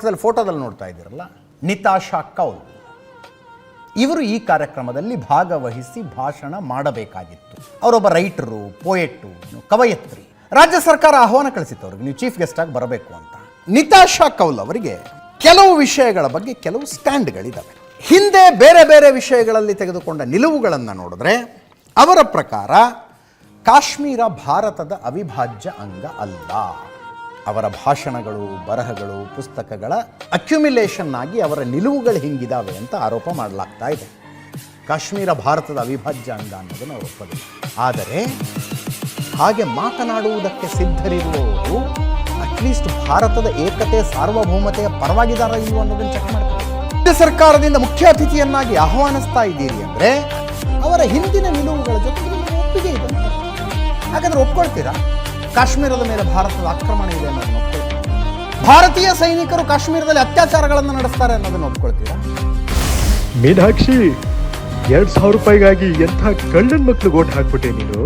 ಅದ್ರಲ್ಲಿ ಫೋಟೋದಲ್ಲಿ ನೋಡ್ತಾ ಇದ್ದೀರಲ್ಲ ನಿತಾಶಾ ಕೌಲ್. ಇವರು ಈ ಕಾರ್ಯಕ್ರಮದಲ್ಲಿ ಭಾಗವಹಿಸಿ ಭಾಷಣ ಮಾಡಬೇಕಾಗಿತ್ತು. ಅವರೊಬ್ಬ ರೈಟರು, ಪೋಯೆಟ್ಟು, ಕವಯತ್ರಿ. ರಾಜ್ಯ ಸರ್ಕಾರ ಆಹ್ವಾನ ಕಳಿಸಿತ್ತು ಅವ್ರಿಗೆ, ನೀವು ಚೀಫ್ ಗೆಸ್ಟ್ ಆಗಿ ಬರಬೇಕು ಅಂತ. ನಿತಾಶಾ ಕೌಲ್ ಅವರಿಗೆ ಕೆಲವು ವಿಷಯಗಳ ಬಗ್ಗೆ ಕೆಲವು ಸ್ಟ್ಯಾಂಡ್ಗಳಿದ್ದಾವೆ ಹಿಂದೆ ಬೇರೆ ಬೇರೆ ವಿಷಯಗಳಲ್ಲಿ ತೆಗೆದುಕೊಂಡ ನಿಲುವುಗಳನ್ನು ನೋಡಿದ್ರೆ, ಅವರ ಪ್ರಕಾರ ಕಾಶ್ಮೀರ ಭಾರತದ ಅವಿಭಾಜ್ಯ ಅಂಗ ಅಲ್ಲ. ಅವರ ಭಾಷಣಗಳು, ಬರಹಗಳು, ಪುಸ್ತಕಗಳ ಅಕ್ಯುಮಿಲೇಷನ್ ಆಗಿ ಅವರ ನಿಲುವುಗಳು ಹಿಂಗಿದಾವೆ ಅಂತ ಆರೋಪ ಮಾಡಲಾಗ್ತಾ ಇದೆ. ಕಾಶ್ಮೀರ ಭಾರತದ ಅವಿಭಾಜ್ಯ ಅಂಗ ಅನ್ನೋದನ್ನು ಅವರು ಆದರೆ ಹಾಗೆ ಮಾತನಾಡುವುದಕ್ಕೆ ಸಿದ್ಧರಿರುವವರು ಅಟ್ಲೀಸ್ಟ್ ಭಾರತದ ಏಕತೆ, ಸಾರ್ವಭೌಮತೆಯ ಪರವಾಗಿದಾರ ಇಲ್ವೋ ಅನ್ನೋದನ್ನು ಚೆಕ್ ಮಾಡ್ತಾರೆ. ಸರ್ಕಾರದಿಂದ ಮುಖ್ಯ ಅತಿಥಿಯನ್ನಾಗಿ ಆಹ್ವಾನಿಸ್ತಾ ಇದ್ದೀರಿ ಅಂದರೆ ಅವರ ಹಿಂದಿನ ನಿಲುವುಗಳ ಜೊತೆಗೆ ಒಪ್ಪಿಗೆ ಇದೆ. ಹಾಗಾದ್ರೆ ಒಪ್ಕೊಳ್ತೀರಾ? ಕಾಶ್ಮೀರದ ಮೇಲೆ ಭಾರತದ ಆಕ್ರಮಣ ಇದೆ ಅನ್ನೋದನ್ನು ಭಾರತೀಯ ಸೈನಿಕರು ಕಾಶ್ಮೀರದಲ್ಲಿ ಅತ್ಯಾಚಾರಗಳನ್ನು ನಡೆಸ್ತಾರೆ ಅನ್ನೋದನ್ನು ಒಪ್ಕೊಳ್ತೀರಾ? ಮೀನಾಕ್ಷಿ, ಎರಡ್ ಸಾವಿರ ರೂಪಾಯಿಗಾಗಿ ಎಂಥ ಕಳ್ಳನ್ ಮಕ್ಕಳು ಓಟ್ ಹಾಕ್ಬಿಟ್ಟೆ ನೀನು?